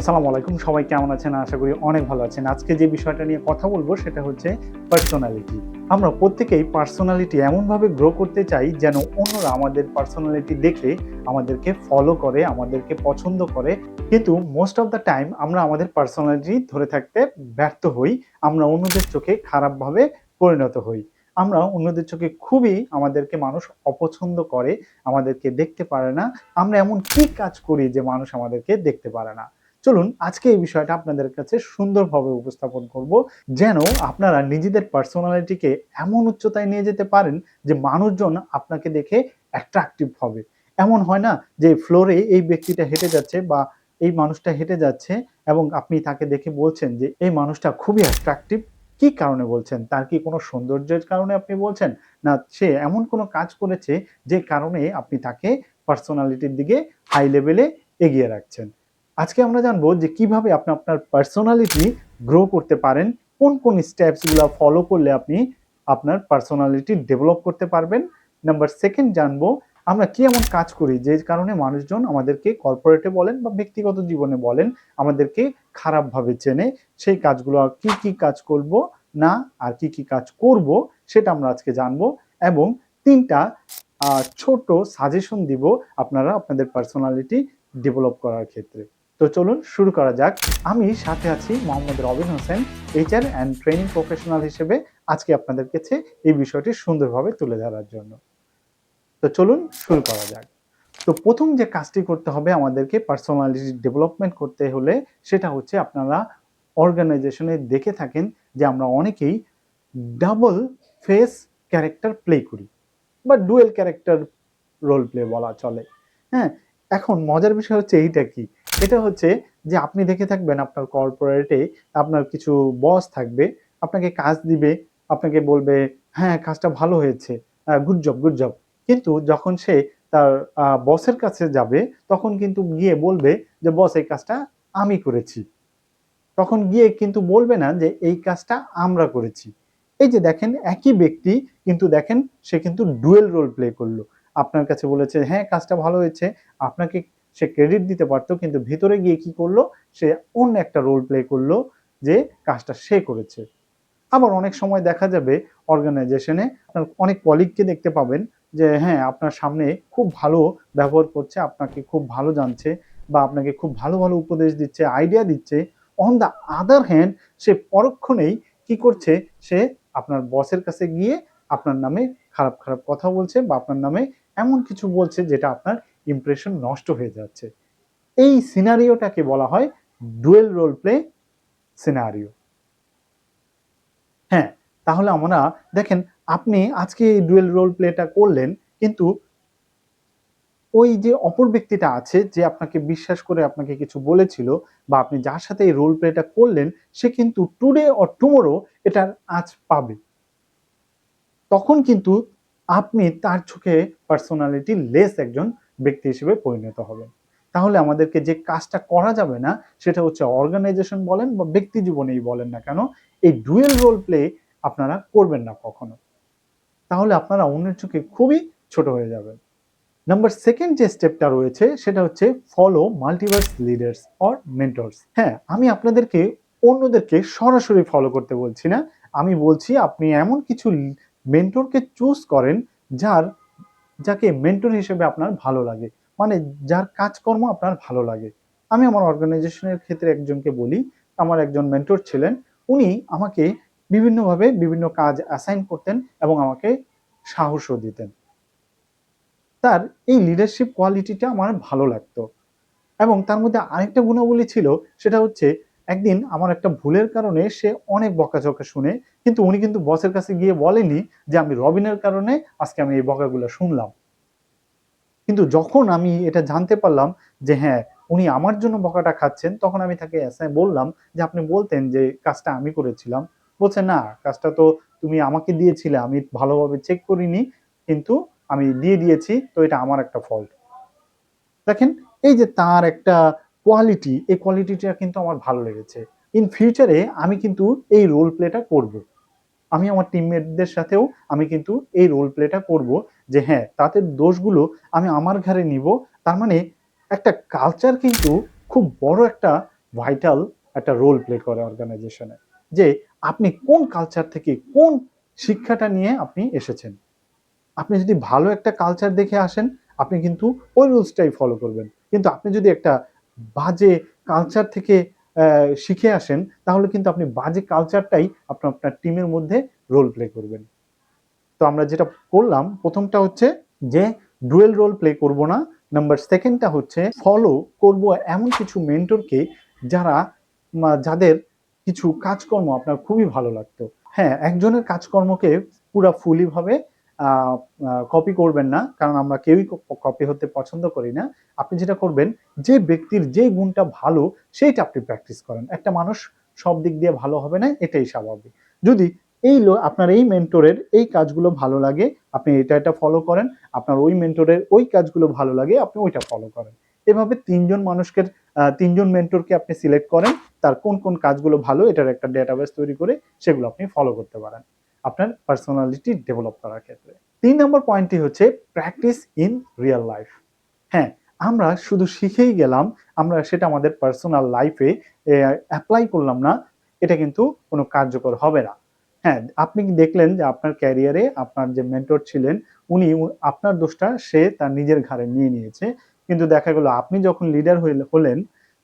আসসালামু আলাইকুম, সবাই কেমন আছেন? আশা করি অনেক ভালো আছেন। আজকে যে বিষয়টা নিয়ে কথা বলব সেটা হচ্ছে পার্সোনালিটি আমরা প্রত্যেকেই পার্সোনালিটি এমনভাবে গ্রো করতে চাই যেন অন্যরা আমাদের পার্সোনালিটি দেখে আমাদেরকে ফলো করে, আমাদেরকে পছন্দ করে। কিন্তু মোস্ট অফ দ্য টাইম আমরা আমাদের পার্সোনালিটি ধরে থাকতে ব্যর্থ হই, আমরা অন্যদের চোখে খারাপভাবে পরিণত হই। আমরা অন্যদের চোখে খুবই আমাদেরকে মানুষ অপছন্দ করে, আমাদেরকে দেখতে পারে না। আমরা এমন কি কাজ করি যে মানুষ আমাদেরকে দেখতে পারে না? চলুন আজকে এই বিষয়টা আপনাদের কাছে সুন্দরভাবে উপস্থাপন করব, যেন আপনারা নিজেদের পার্সোনালিটিকে এমন উচ্চতায় নিয়ে যেতে পারেন যে মানুষজন আপনাকে দেখে অ্যাট্রাকটিভ হবে। এমন হয় না যে ফ্লোরে এই ব্যক্তিটা হেঁটে যাচ্ছে বা এই মানুষটা হেঁটে যাচ্ছে এবং আপনি তাকে দেখে বলছেন যে এই মানুষটা খুবই অ্যাট্রাকটিভ কি কারণে বলছেন? তার কি কোনো সৌন্দর্যের কারণে আপনি বলছেন? না, সে এমন কোনো কাজ করেছে যে কারণে আপনি তাকে পার্সোনালিটির দিকে হাই লেভেলে এগিয়ে রাখছেন। আজকে আমরা জানব যে কীভাবে আপনি আপনার পার্সোনালিটি গ্রো করতে পারেন, কোন কোন স্টেপসগুলো ফলো করলে আপনি আপনার পার্সোনালিটি ডেভেলপ করতে পারবেন। নাম্বার সেকেন্ড জানব, আমরা কি এমন কাজ করি যে কারণে মানুষজন আমাদেরকে কর্পোরেটে বলেন বা ব্যক্তিগত জীবনে বলেন, আমাদেরকে খারাপভাবে চেনে, সেই কাজগুলো কি কি কাজ করব না আর কি কি কাজ করব সেটা আমরা আজকে জানব। এবং তিনটা ছোট সাজেশন দিব আপনারা আপনাদের পার্সোনালিটি ডেভেলপ করার ক্ষেত্রে। তো চলুন শুরু করা যাক। আমি সাথে আছি Mohammad Robin Hossain HR and training professional হিসেবে আজকে আপনাদের কাছে এই বিষয়টি সুন্দরভাবে তুলে ধরার জন্য। তো চলুন শুরু করা যাক। তো প্রথম যে কাজটি করতে হবে আমাদেরকে পার্সোনালিটি ডেভেলপমেন্ট করতে হলে সেটা হচ্ছে আপনারা অর্গানাইজেশনে দেখে থাকেন যে আমরা অনেকেই ডাবল ফেস ক্যারেক্টার প্লে করি বা ডুয়েল ক্যারেক্টার রোল প্লে বলা চলে। হ্যাঁ এখন মজার বিষয় হচ্ছে এইটা কি? এটা হচ্ছে যে আপনি দেখে থাকবেন আপনার কর্পোরেটে আপনার কিছু বস থাকবে, আপনাকে কাজ দিবে, আপনাকে বলবে হ্যাঁ কাজটা ভালো হয়েছে গুড জব গুড জব কিন্তু যখন সে তার বসের কাছে যাবে, তখন কিন্তু গিয়ে বলবে যে বস এই কাজটা আমি করেছি। তখন গিয়ে কিন্তু বলবে না যে, এই কাজটা আমরা করেছি। এই যে দেখেন, একই ব্যক্তি কিন্তু দেখেন, সে কিন্তু ডুয়েল রোল প্লে করল। আপনার কাছে বলেছে হ্যাঁ কাজটা ভালো হয়েছে। আপনাকে সে ক্রেডিট দিতে পারতো, কিন্তু ভিতরে গিয়ে কি করল? সে অন্য একটা রোল প্লে করল যে কাজটা সে করেছে। আবার অনেক সময় দেখা যাবে অর্গানাইজেশনে আপনার অনেক কলিগকে দেখতে পাবেন যে হ্যাঁ আপনার সামনে খুব ভালো ব্যবহার করছে, আপনাকে খুব ভালো জানছে বা আপনাকে খুব ভালো ভালো উপদেশ দিচ্ছে আইডিয়া দিচ্ছে। অন দ্য আদার হ্যান্ড সে পরক্ষণেই কি করছে? সে আপনার বসের কাছে গিয়ে আপনার নামে খারাপ খারাপ কথা বলছে বা আপনার নামে এমন কিছু বলছে যেটা আপনার ইমপ্রেশন নষ্ট হয়ে যাচ্ছে। এই সিনারিওটাকে বলা হয় ডুয়েল রোল প্লে সিনারিও হ্যাঁ তাহলে আমরা দেখেন, আপনি আজকে এই ডুয়েল রোল প্লেটা করলেন, কিন্তু ওই যে অপর ব্যক্তিটা আছে যে আপনাকে বিশ্বাস করে আপনাকে কিছু বলেছিল বা আপনি যার সাথে এই রোল প্লেটা করলেন, সে কিন্তু টুডে অর টুমোরো এটার আজ পাবে। তখন কিন্তু আপনি তার চোখে পার্সোনালিটি লেস একজন ব্যক্তি হিসেবে পরিণত হবেন। তাহলে আমাদেরকে যে কাজটা করা যাবে না, সেটা হচ্ছে অর্গানাইজেশন বলেন বা ব্যক্তি জীবনেই বলেন না কেন, এই ডুয়েল রোল প্লে আপনারা করবেন না কখনো। তাহলে আপনারা অন্যের চোখে খুবই ছোট হয়ে যাবেন। নাম্বার সেকেন্ড যে স্টেপটা রয়েছে, সেটা হচ্ছে follow multiverse leaders or mentors হ্যাঁ আমি আপনাদেরকে, অন্যদেরকে সরাসরি ফলো করতে বলছি না। আমি বলছি আপনি এমন কিছু মেন্টরকে চুজ করেন যার, যাকে মেন্টর হিসেবে আপনার ভালো লাগে। মানে যার কাজকর্ম আপনার ভালো লাগে। আমি আমার অর্গানাইজেশনের ক্ষেত্রে একজনকে বলি, আমার একজন মেন্টর ছিলেন। উনি আমাকে বিভিন্নভাবে বিভিন্ন কাজ অ্যাসাইন করতেন এবং আমাকে সাহসও দিতেন। তার এই লিডারশিপ কোয়ালিটিটা আমার ভালো লাগতো। এবং তার মধ্যে আরেকটা গুণাবলী ছিল, সেটা হচ্ছে একদিন আমার একটা ভুলের কারণে সে অনেক বকাঝকা শুনে, কিন্তু উনি কিন্তু বসের কাছে গিয়ে বলেনি যে আমি রবিনের কারণে আজকে আমি এই বকাগুলো শুনলাম। কিন্তু যখন আমি এটা জানতে পারলাম যে হ্যাঁ উনি আমার জন্য বকাটা খাচ্ছেন, তখন আমি তাকে এসে বললাম যে আপনি বলতেন যে কাজটা আমি করেছিলাম। বলছে, না, কাজটা তো তুমি আমাকে দিয়েছিলে, আমি ভালোভাবে চেক করিনি, কিন্তু আমি দিয়ে দিয়েছি, তো এটা আমার একটা ফল্ট দেখেন, এই যে তার একটা কোয়ালিটি এই কোয়ালিটিটা কিন্তু আমার ভালো লেগেছে। ইন ফিউচারে আমি কিন্তু এই রোল প্লেটা করব। আমি আমার টিমমেটদের সাথেও আমি কিন্তু এই রোল প্লেটা করব যে হ্যাঁ তাদের দোষগুলো আমি আমার ঘাড়ে নিব। তার মানে একটা কালচার কিন্তু খুব বড় একটা ভাইটাল একটা রোল প্লে করে অর্গানাইজেশনে যে আপনি কোন কালচার থেকে কোন শিক্ষাটা নিয়ে আপনি এসেছেন? আপনি যদি ভালো একটা কালচার দেখে আসেন, আপনি কিন্তু ওই রুলসটাই ফলো করবেন। কিন্তু আপনি যদি একটা বাজে কালচার থেকে শিখে আসেন, তাহলে কিন্তু আপনি বাজে কালচারটাই আপনার আপনার টিমের মধ্যে রোল প্লে করবেন। তো আমরা যেটা করলাম, প্রথমটা হচ্ছে যে ডুয়েল রোল প্লে করব না। নাম্বার সেকেন্ডটা হচ্ছে ফলো করব এমন কিছু মেন্টরকে যারা যাদের কিছু কাজকর্ম আপনার খুবই ভালো লাগতো। হ্যাঁ একজনের কাজকর্মকে পুরা ফুলি ভাবে কপি করবেন না, কারণ আমরা কেউই কপি হতে পছন্দ করি না। আপনি যেটা করবেন, যে ব্যক্তির যে গুণটা ভালো, সেইটা আপনি প্র্যাকটিস করেন। একটা মানুষ সব দিক দিয়ে ভালো হবে না, এটাই স্বাভাবিক। যদি এই আপনার এই মেন্টরের এই কাজগুলো ভালো লাগে, আপনি এটা এটা ফলো করেন, আপনার ওই মেন্টরের ওই কাজগুলো ভালো লাগে, আপনি ওইটা ফলো করেন। এভাবে তিনজন মানুষকে তিনজন মেন্টরকে আপনি সিলেক্ট করেন, তার কোন কোন কাজগুলো ভালো, এটার একটা ডেটাবেস তৈরি করে, সেগুলো আপনি ফলো করতে পারেন। আপনার পার্সোনালিটি ডেভেলপ করার ক্ষেত্রে। তিন নম্বর পয়েন্টটি হচ্ছে প্র্যাকটিস ইন রিয়েল লাইফ হ্যাঁ আমরা শুধু শিখেই গেলাম, আমরা সেটা আমাদের পার্সোনাল লাইফে অ্যাপ্লাই করলাম না, এটা কিন্তু কোনো কার্যকর হবে না। হ্যাঁ আপনি কি দেখলেন যে আপনার ক্যারিয়ারে আপনার যে মেন্টর ছিলেন, উনি আপনার দোষটা সে তার নিজের ঘাড়ে নিয়ে নিয়েছে। কিন্তু দেখা গেল, আপনি যখন লিডার হলেন,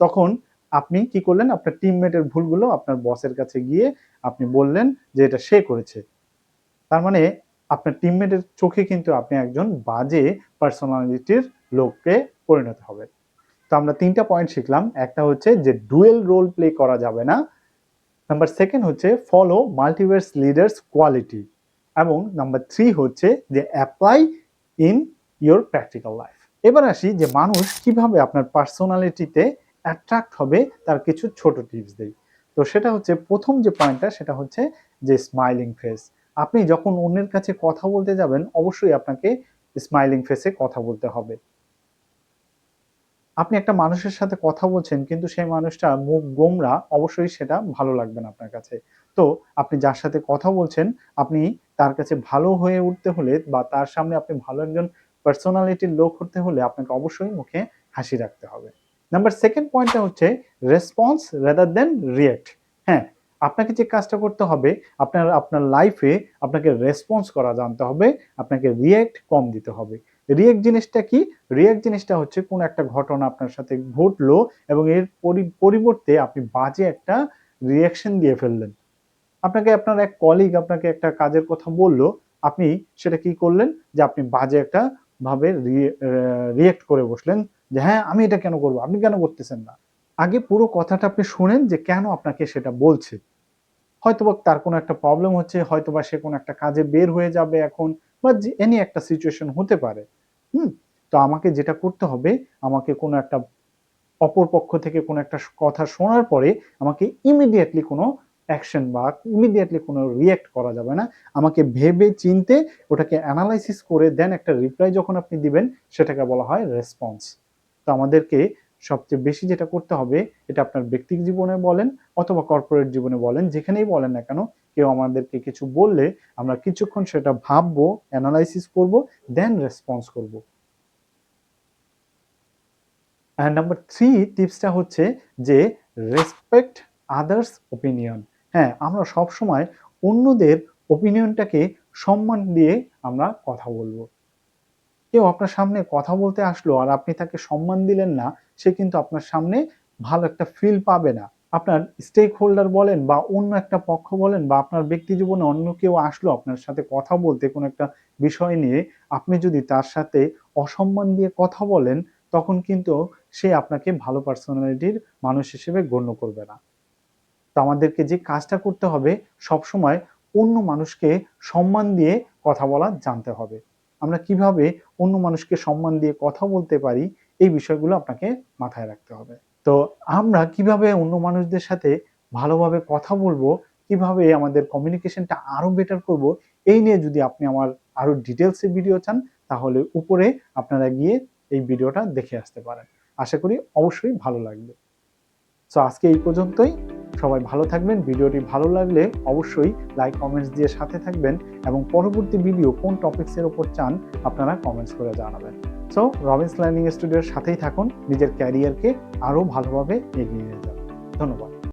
তখন আপনি কি করলেন? আপনার টিমমেটের ভুলগুলো আপনার বসের কাছে গিয়ে আপনি বললেন যে এটা সে করেছে। তার মানে আপনার টিমমেটের চোখে কিন্তু আপনি একজন বাজে পার্সোনালিটির লোককে পরিণত হবে। তো আমরা তিনটা পয়েন্ট শিখলাম। একটা হচ্ছে যে ডুয়েল রোল প্লে করা যাবে না। নাম্বার সেকেন্ড হচ্ছে ফলো মাল্টিভার্স লিডার্স কোয়ালিটি এবং নাম্বার থ্রি হচ্ছে যে apply in your practical life এবার আসি যে মানুষ কীভাবে আপনার পার্সোনালিটিতে অ্যাট্রাক্ট হবে তার কিছু ছোট টিপস দেই। তো সেটা হচ্ছে প্রথম যে পয়েন্টটা সেটা হচ্ছে যে স্মাইলিং ফেস আপনি যখন অন্যের কাছে কথা বলতে যাবেন, অবশ্যই আপনাকে স্মাইলিং ফেসে কথা বলতে হবে। আপনি একটা মানুষের সাথে কথা বলছেন, কিন্তু সেই মানুষটা মুখ গোমরা, অবশ্যই সেটা ভালো লাগবে না আপনার কাছে। তো আপনি যার সাথে কথা বলছেন, আপনি তার কাছে ভালো হয়ে উঠতে হলে বা তার সামনে আপনি ভালো একজন পার্সোনালিটির লোক হতে হলে আপনাকে অবশ্যই মুখে হাসি রাখতে হবে। নাম্বার সেকেন্ড পয়েন্টটা হচ্ছে রেসপন্স রেদার দেন রিয়েক্ট হ্যাঁ আপনাকে যে কাজটা করতে হবে, আপনার আপনার লাইফে আপনাকে রেসপন্স করা জানতে হবে, আপনাকে রিয়েক্ট কম দিতে হবে। রিয়েক্ট জিনিসটা কি? রিয়েক্ট জিনিসটা হচ্ছে কোন একটা ঘটনা আপনার সাথে ঘটলো এবং এর পরি- পরিবর্তে আপনি বাজে একটা রিয়াকশন দিয়ে ফেললেন। আপনাকে, আপনার এক কলিগ আপনাকে একটা কাজের কথা বলল, আপনি সেটা কি করলেন? যে আপনি বাজে একটা ভাবে রিয়েক্ট করে বসলেন। যে হ্যাঁ আমি এটা কেন করব? আপনি কেন করতেছেন না? আগে পুরো কথাটা আপনি শুনেন যে কেন আপনাকে সেটা বলছে। হয়তোবা তার কোনো একটা প্রবলেম হচ্ছে, হয়তোবা সে কোনো একটা কাজে বের হয়ে যাবে এখন, বা এনি একটা সিচুয়েশন হতে পারে। হুম? তো আমাকে যেটা করতে হবে, আমাকে কোনো একটা অপর পক্ষ থেকে কোনো একটা কথা শোনার পরে আমাকে ইমিডিয়েটলি কোনো অ্যাকশন বা ইমিডিয়েটলি কোনো রিয়েক্ট করা যাবে না। আমাকে ভেবে চিনতে ওটাকে অ্যানালাইসিস করে দেন একটা রিপ্লাই যখন আপনি দিবেন, সেটাকে বলা হয় রেসপন্স তো আমাদেরকে সবচেয়ে বেশি যেটা করতে হবে, এটা আপনার ব্যক্তিক জীবনে বলেন অথবা কর্পোরেট জীবনে বলেন, যেখানেই বলেন না কেন, কেউ আমাদেরকে কিছু বললে আমরা কিছুক্ষণ সেটা ভাববো অ্যানালাইসিস করব দেন রেসপন্স করব। অ্যান্ড নাম্বার থ্রি টিপসটা হচ্ছে যে রেসপেক্ট আদার্স ওপিনিয়ন হ্যাঁ আমরা সব সময় অন্যদের ওপিনিয়নটাকে সম্মান দিয়ে আমরা কথা বলব। কেউ আপনার সামনে কথা বলতে আসলো আর আপনি তাকে সম্মান দিলেন না, সে কিন্তু আপনার সামনে ভালো একটা ফিল পাবে না। আপনার স্টেক হোল্ডার বলেন বা অন্য একটা পক্ষ বলেন বা আপনার ব্যক্তি জীবনে অন্য কেউ আসলো আপনার সাথে কথা বলতে কোনো একটা বিষয় নিয়ে, আপনি যদি তার সাথে অসম্মান দিয়ে কথা বলেন, তখন কিন্তু সে আপনাকে ভালো পার্সোনালিটির মানুষ হিসেবে গণ্য করবে না। তো আমাদেরকে যে কাজটা করতে হবে সব সময় অন্য মানুষকে সম্মান দিয়ে কথা বলা জানতে হবে। আমরা কীভাবে অন্য মানুষকে সম্মান দিয়ে কথা বলতে পারি, এই বিষয়গুলো আপনাকে মাথায় রাখতে হবে। তো আমরা কীভাবে অন্য মানুষদের সাথে ভালোভাবে কথা বলব, কীভাবে আমাদের কমিউনিকেশনটা আরও বেটার করব, এই নিয়ে যদি আপনি আমার আরও ডিটেলসে ভিডিও চান, তাহলে উপরে আপনারা গিয়ে এই ভিডিওটা দেখে আসতে পারেন। আশা করি অবশ্যই ভালো লাগবে। সো আজকে এই পর্যন্তই। সবাই ভালো থাকবেন। ভিডিওটি ভালো লাগলে অবশ্যই লাইক কমেন্টস দিয়ে সাথে থাকবেন এবং পরবর্তী ভিডিও কোন টপিক্সের ওপর চান আপনারা কমেন্টস করে জানাবেন। সো রবিন্স লার্নিং স্টুডিওর সাথেই থাকুন। নিজের ক্যারিয়ারকে আরও ভালোভাবে এগিয়ে নিয়ে যান। ধন্যবাদ।